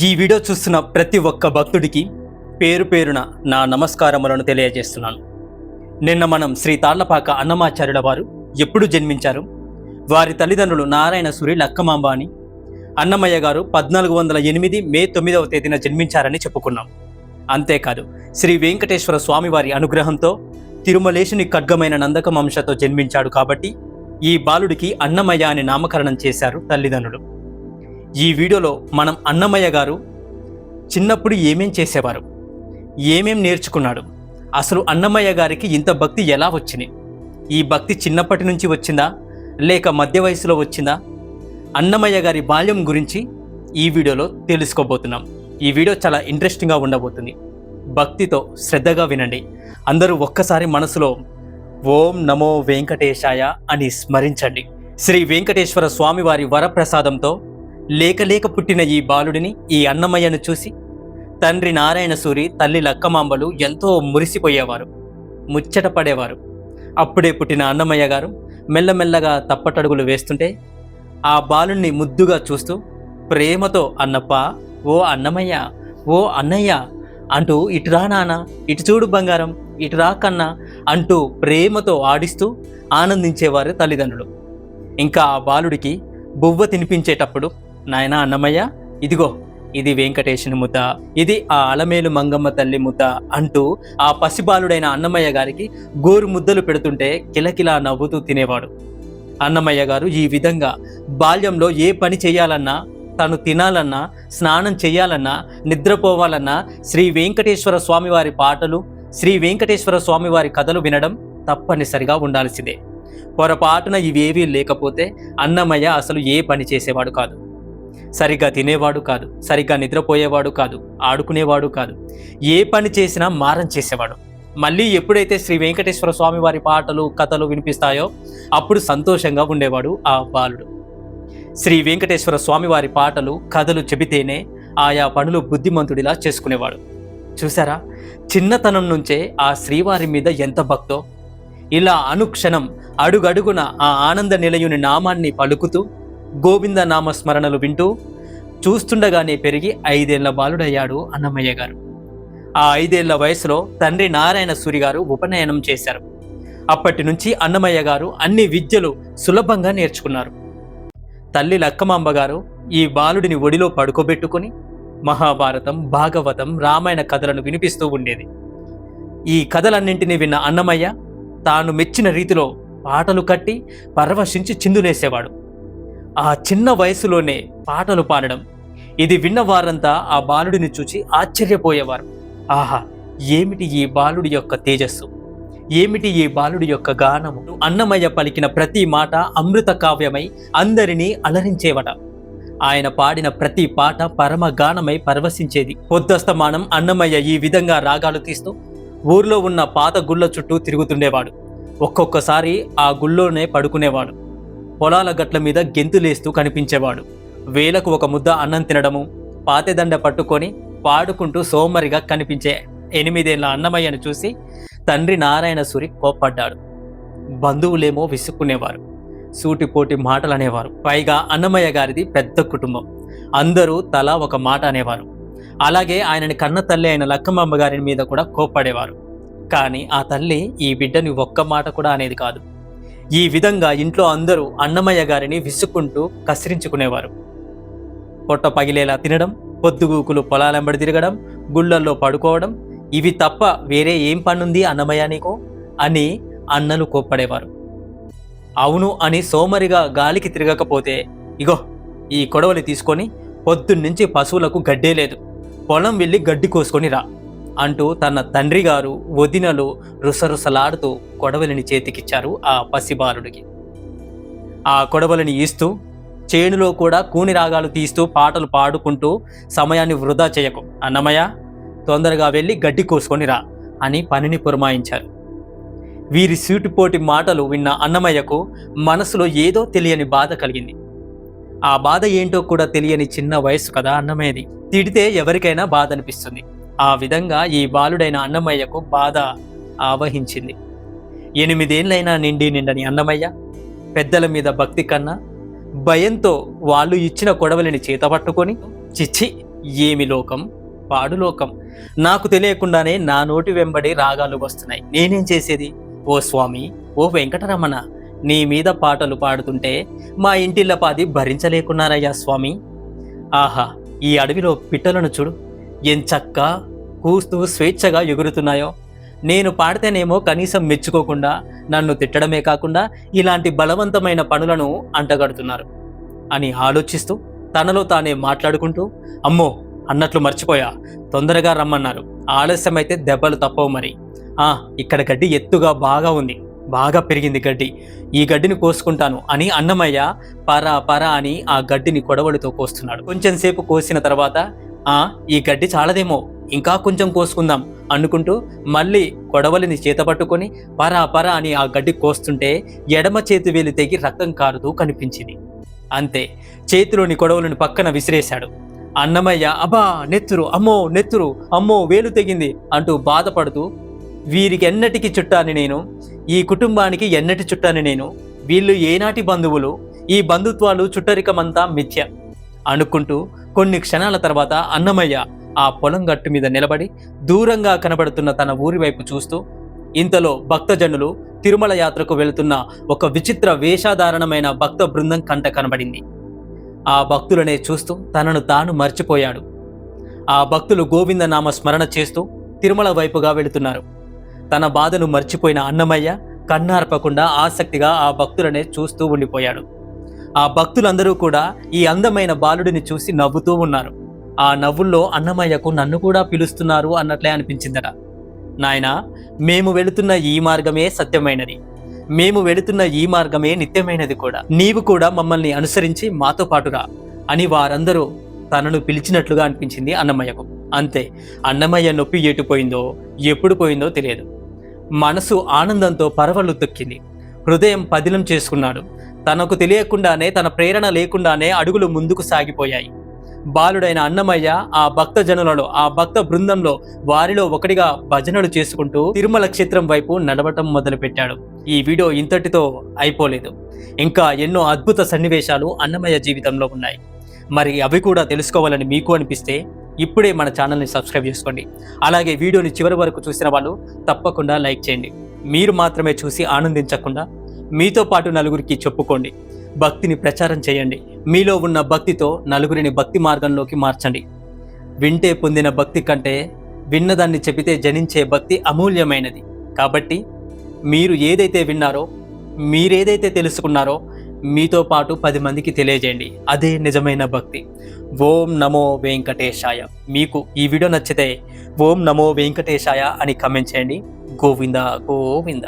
ఈ వీడియో చూస్తున్న ప్రతి ఒక్క భక్తుడికి పేరు పేరున నా నమస్కారములను తెలియజేస్తున్నాను. నిన్న మనం శ్రీ తాళ్ళపాక అన్నమాచార్యుల వారు ఎప్పుడు జన్మించారు? వారి తల్లిదండ్రులు నారాయణ సూరి లక్కమాంబ అని అన్నమయ్య గారు పద్నాలుగు వందల ఎనిమిది మే తొమ్మిదవ తేదీన జన్మించారని చెప్పుకున్నాం. అంతేకాదు శ్రీ వెంకటేశ్వర స్వామివారి అనుగ్రహంతో తిరుమలేశుని ఖడ్గమైన నందకమంశతో జన్మించాడు కాబట్టి ఈ బాలుడికి అన్నమయ్య అని నామకరణం చేశారు తల్లిదండ్రులు. ఈ వీడియోలో మనం అన్నమయ్య గారు చిన్నప్పుడు ఏమేం చేసేవారు? ఏమేం నేర్చుకున్నాడు? అసలు అన్నమయ్య గారికి ఇంత భక్తి ఎలా వచ్చింది? ఈ భక్తి చిన్నప్పటి నుంచి వచ్చిందా? లేక మధ్య వయసులో వచ్చిందా? అన్నమయ్య గారి బాల్యం గురించి ఈ వీడియోలో తెలుసుకోబోతున్నాం. ఈ వీడియో చాలా ఇంట్రెస్టింగ్గా ఉండబోతుంది. భక్తితో శ్రద్ధగా వినండి. అందరూ ఒక్కసారి మనసులో ఓం నమో వెంకటేశాయ అని స్మరించండి. శ్రీ వెంకటేశ్వర స్వామి వారి వరప్రసాదంతో లేక లేక పుట్టిన ఈ బాలుడిని ఈ అన్నమయ్యను చూసి తండ్రి నారాయణ సూరి తల్లి లక్కమాంబలు ఎంతో మురిసిపోయేవారు ముచ్చట పడేవారు. అప్పుడే పుట్టిన అన్నమయ్య గారు మెల్లమెల్లగా తప్పటడుగులు వేస్తుంటే ఆ బాలుణ్ణి ముద్దుగా చూస్తూ ప్రేమతో అన్నప్ప ఓ అన్నమయ్య ఓ అన్నయ్య అంటూ ఇటురా నాన్న ఇటు చూడు బంగారం ఇటురా కన్నా అంటూ ప్రేమతో ఆడిస్తూ ఆనందించేవారు తల్లిదండ్రులు. ఇంకా ఆ బాలుడికి బువ్వ తినిపించేటప్పుడు నాయనా అన్నమయ్య ఇదిగో ఇది వెంకటేశుని ముద్ద ఇది ఆ అలమేలు మంగమ్మ తల్లి ముద్ద అంటూ ఆ పసిబాలుడైన అన్నమయ్య గారికి గోరు ముద్దలు పెడుతుంటే కిలకిలా నవ్వుతూ తినేవాడు. అన్నమయ్య గారు ఈ విధంగా బాల్యంలో ఏ పని చేయాలన్నా తను తినాలన్నా స్నానం చేయాలన్నా నిద్రపోవాలన్నా శ్రీ వెంకటేశ్వర స్వామివారి పాటలు శ్రీ వెంకటేశ్వర స్వామివారి కథలు వినడం తప్పనిసరిగా ఉండాల్సిందే. పొరపాటున ఇవేవీ లేకపోతే అన్నమయ్య అసలు ఏ పని చేసేవాడు కాదు. సరిగ్గా తినేవాడు కాదు సరిగ్గా నిద్రపోయేవాడు కాదు ఆడుకునేవాడు కాదు. ఏ పని చేసినా మారం చేసేవాడు. మళ్ళీ ఎప్పుడైతే శ్రీ వెంకటేశ్వర స్వామి వారి పాటలు కథలు వినిపిస్తాయో అప్పుడు సంతోషంగా ఉండేవాడు ఆ బాలుడు. శ్రీ వెంకటేశ్వర స్వామి వారి పాటలు కథలు చెబితేనే ఆయా పనులు బుద్ధిమంతుడిలా చేసుకునేవాడు. చూసారా చిన్నతనం నుంచే ఆ శ్రీవారి మీద ఎంత భక్తో. ఇలా అనుక్షణం అడుగడుగున ఆ ఆనంద నిలయుని నామాన్ని పలుకుతూ గోవింద నామస్మరణలు వింటూ చూస్తుండగానే పెరిగి ఐదేళ్ళ బాలుడయ్యాడు అన్నమయ్య గారు. ఆ ఐదేళ్ళ వయసులో తండ్రి నారాయణ సూరి గారు ఉపనయనం చేశారు. అప్పటి నుంచి అన్నమయ్య గారు అన్ని విద్యలు సులభంగా నేర్చుకున్నారు. తల్లి లక్కమాంబ గారు ఈ బాలుడిని ఒడిలో పడుకోబెట్టుకుని మహాభారతం భాగవతం రామాయణ కథలను వినిపిస్తూ ఉండేది. ఈ కథలన్నింటినీ విన్న అన్నమయ్య తాను మెచ్చిన రీతిలో పాటలు కట్టి పరవశించి చిందునేసేవాడు ఆ చిన్న వయసులోనే పాటలు పాడడం. ఇది విన్న వారంతా ఆ బాలుడిని చూచి ఆశ్చర్యపోయేవారు. ఆహా ఏమిటి ఈ బాలుడి యొక్క తేజస్సు? ఏమిటి ఈ బాలుడి యొక్క గానము? అన్నమయ్య పలికిన ప్రతి మాట అమృత కావ్యమై అందరినీ అలరించేవట. ఆయన పాడిన ప్రతి పాట పరమ గానమై పరవశించేది. పొద్దస్తమానం అన్నమయ్య ఈ విధంగా రాగాలు తీస్తూ ఊర్లో ఉన్న పాత గుళ్ళ చుట్టూ తిరుగుతుండేవాడు. ఒక్కొక్కసారి ఆ గుళ్ళోనే పడుకునేవాడు. పొలాల గట్ల మీద గెంతులేస్తూ కనిపించేవాడు. వేలకు ఒక ముద్ద అన్నం తినడము పాతెదండ పట్టుకొని పాడుకుంటూ సోమరిగా కనిపించే ఎనిమిదేళ్ళ అన్నమయ్యను చూసి తండ్రి నారాయణ సూరి కోప్పడ్డాడు. బంధువులేమో విసుక్కునేవారు సూటిపోటి మాటలు అనేవారు పైగా అన్నమయ్య గారిది పెద్ద కుటుంబం అందరూ తలా ఒక మాట అనేవారు. అలాగే ఆయనని కన్న తల్లి అయిన లక్కమ్మ గారి మీద కూడా కోప్పడేవారు. కానీ ఆ తల్లి ఈ బిడ్డని ఒక్క మాట కూడా అనేది కాదు. ఈ విధంగా ఇంట్లో అందరూ అన్నమయ్య గారిని విసుక్కుంటూ కసిరించుకునేవారు. పొట్ట పగిలేలా తినడం పొద్దుగూకులు పొలాలెంబడి తిరగడం గుళ్ళల్లో పడుకోవడం ఇవి తప్ప వేరే ఏం పనుంది అన్నమయ్య నీకు? అని అన్నలు కోప్పడేవారు. అవును అని సోమరిగా గాలికి తిరగకపోతే ఇగో ఈ కొడవలి తీసుకొని పొద్దున్నుంచి పశువులకు గడ్డే లేదు. పొలం వెళ్ళి గడ్డి కోసుకొని రా. అంటూ తన తండ్రి గారు వదినలు రుసరుసలాడుతూ కొడవలిని చేతికిచ్చారు ఆ పసిబాలుడికి. ఆ కొడవలిని ఇస్తూ చేనులో కూడా కూని రాగాలు తీస్తూ పాటలు పాడుకుంటూ సమయాన్ని వృధా చేయకు. అన్నమయ్య తొందరగా వెళ్ళి గడ్డి కోసుకొని రా అని పనిని పురమాయించారు. వీరి సూటిపోటి మాటలు విన్న అన్నమయ్యకు మనసులో ఏదో తెలియని బాధ కలిగింది. ఆ బాధ ఏంటో కూడా తెలియని చిన్న వయస్సు కదా అన్నమయ్యది. తిడితే ఎవరికైనా బాధ అనిపిస్తుంది ఆ విధంగా ఈ బాలుడైన అన్నమయ్యకు బాధ ఆవహించింది. ఎనిమిదేళ్ళైనా నిండి నిండని అన్నమయ్య పెద్దల మీద భక్తి కన్నా భయంతో వాళ్ళు ఇచ్చిన కొడవలిని చేతపట్టుకొని చిచ్చి ఏమి లోకం? పాడు లోకం. నాకు తెలియకుండానే నా నోటి వెంబడి రాగాలు వస్తున్నాయి. నేనేం చేసేది? ఓ స్వామి ఓ వెంకటరమణ నీ మీద పాటలు పాడుతుంటే మా ఇంటిల్లపాది భరించలేకున్నారయ్యా స్వామి. ఆహా ఈ అడవిలో పిట్టలను చూడు. ఎంచక్క కూస్తూ స్వేచ్ఛగా ఎగురుతున్నాయో? నేను పాడితేనేమో కనీసం మెచ్చుకోకుండా నన్ను తిట్టడమే కాకుండా ఇలాంటి బలవంతమైన పనులను అంటగడుతున్నారు. అని ఆలోచిస్తూ తనలో తానే మాట్లాడుకుంటూ అమ్మో అన్నట్లు మర్చిపోయా తొందరగా రమ్మన్నారు. ఆలస్యమైతే దెబ్బలు తప్పవు మరి. ఆ ఇక్కడ గడ్డి ఎత్తుగా బాగా ఉంది బాగా పెరిగింది గడ్డి. ఈ గడ్డిని కోసుకుంటాను అని అన్నమయ్య పర పర అని ఆ గడ్డిని కొడవలితో కోస్తున్నాడు. కొంచెం సేపు కోసిన తర్వాత ఆ ఈ గడ్డి చాలదేమో. ఇంకా కొంచెం కోసుకుందాం అనుకుంటూ మళ్ళీ కొడవలిని చేత పట్టుకొని పరా పర అని ఆ గడ్డి కోస్తుంటే ఎడమ చేతి వేలు తెగి రక్తం కారుతూ కనిపించింది. అంతే చేతిలోని కొడవలిని పక్కన విసిరేశాడు. అన్నమయ్య అబ్బా నెత్తురు అమ్మో నెత్తురు అమ్మో వేలు తెగింది అంటూ బాధపడుతూ వీరికి ఎన్నటికి చుట్టాని నేను? ఈ కుటుంబానికి ఎన్నటి చుట్టాని నేను? వీళ్ళు ఏనాటి బంధువులు? ఈ బంధుత్వాలు చుట్టరికమంతా మిథ్య అనుకుంటూ కొన్ని క్షణాల తర్వాత అన్నమయ్య ఆ పొలం గట్టు మీద నిలబడి దూరంగా కనబడుతున్న తన ఊరి వైపు చూస్తూ ఇంతలో భక్తజనులు తిరుమల యాత్రకు వెళుతున్న ఒక విచిత్ర వేషాధారణమైన భక్త బృందం కంట కనబడింది. ఆ భక్తులనే చూస్తూ తనను తాను మర్చిపోయాడు. ఆ భక్తులు గోవింద నామ స్మరణ చేస్తూ తిరుమల వైపుగా వెళుతున్నారు. తన బాధను మర్చిపోయిన అన్నమయ్య కన్నార్పకుండా ఆసక్తిగా ఆ భక్తులనే చూస్తూ ఉండిపోయాడు. ఆ భక్తులందరూ కూడా ఈ అందమైన బాలుడిని చూసి నవ్వుతూ ఉన్నారు. ఆ నవ్వుల్లో అన్నమయ్యకు నన్ను కూడా పిలుస్తున్నారు అన్నట్లే అనిపించిందట. నాయన మేము వెళుతున్న ఈ మార్గమే సత్యమైనది. మేము వెళుతున్న ఈ మార్గమే నిత్యమైనది కూడా. నీవు కూడా మమ్మల్ని అనుసరించి మాతో పాటురా అని వారందరూ తనను పిలిచినట్లుగా అనిపించింది అన్నమయ్యకు. అంతే అన్నమయ్య నొప్పి ఎటుపోయిందో ఎప్పుడు పోయిందో తెలియదు. మనసు ఆనందంతో పరవళ్ళు తొక్కింది. హృదయం పదిలం చేసుకున్నాడు. తనకు తెలియకుండానే తన ప్రేరణ లేకుండానే అడుగులు ముందుకు సాగిపోయాయి. బాలుడైన అన్నమయ్య ఆ భక్త జనులలో ఆ భక్త బృందంలో వారిలో ఒకటిగా భజనలు చేసుకుంటూ తిరుమల క్షేత్రం వైపు నడవటం మొదలుపెట్టాడు. ఈ వీడియో ఇంతటితో అయిపోలేదు. ఇంకా ఎన్నో అద్భుత సన్నివేశాలు అన్నమయ్య జీవితంలో ఉన్నాయి. మరి అవి కూడా తెలుసుకోవాలని మీకు అనిపిస్తే ఇప్పుడే మన ఛానల్ని సబ్స్క్రైబ్ చేసుకోండి. అలాగే వీడియోని చివరి వరకు చూసిన వాళ్ళు తప్పకుండా లైక్ చేయండి. మీరు మాత్రమే చూసి ఆనందించకుండా మీతో పాటు నలుగురికి చెప్పుకోండి. భక్తిని ప్రచారం చేయండి. మీలో ఉన్న భక్తితో నలుగురిని భక్తి మార్గంలోకి మార్చండి. వింటే పొందిన భక్తి కంటే విన్నదాన్ని చెబితే జనించే భక్తి అమూల్యమైనది. కాబట్టి మీరు ఏదైతే విన్నారో మీరేదైతే తెలుసుకున్నారో మీతో పాటు పది మందికి తెలియజేయండి. అదే నిజమైన భక్తి. ఓం నమో వెంకటేశాయ. మీకు ఈ వీడియో నచ్చితే ఓం నమో వెంకటేశాయ అని కమెంట్ చేయండి. గోవింద గోవింద